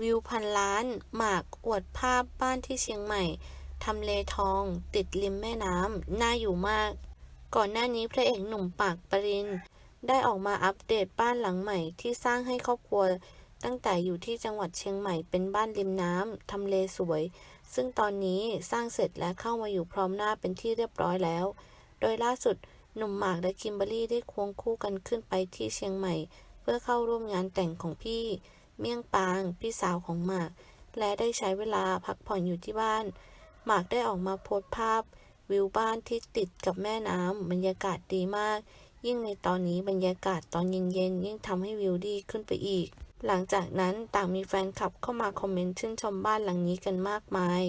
วิวพันล้าน หมากอวดภาพบ้านที่เชียงใหม่ ทำเลทอง ติดริมแม่น้ำ น่าอยู่มาก ก่อนหน้านี้พระเอกหนุ่มปากปริน ได้ออกมาอัปเดตบ้านหลังใหม่ที่สร้างให้ครอบครัว ตั้งแต่อยู่ที่จังหวัดเชียงใหม่เป็นบ้านริมน้ำ ทำเลสวย ซึ่งตอนนี้สร้างเสร็จและเข้ามาอยู่พร้อมหน้าเป็นที่เรียบร้อยแล้ว โดยล่าสุดหนุ่มหมากและคิมเบอรี่ได้ควงคู่กันขึ้นไปที่เชียงใหม่ เพื่อเข้าร่วมงานแต่งของพี่ เมี่ยงปางพี่สาวของหมาก และได้ใช้เวลาพักผ่อนอยู่ที่บ้าน หมากได้ออกมาโพสต์ภาพ วิวบ้านที่ติดกับแม่น้ำบรรยากาศดีมาก ยิ่งในตอนนี้บรรยากาศตอนเย็นๆยิ่งทำให้วิวดีขึ้นไปอีก หลังจากนั้นต่างมีแฟนคลับเข้ามาคอมเมนต์ชื่นชมบ้านหลังนี้กันมากมาย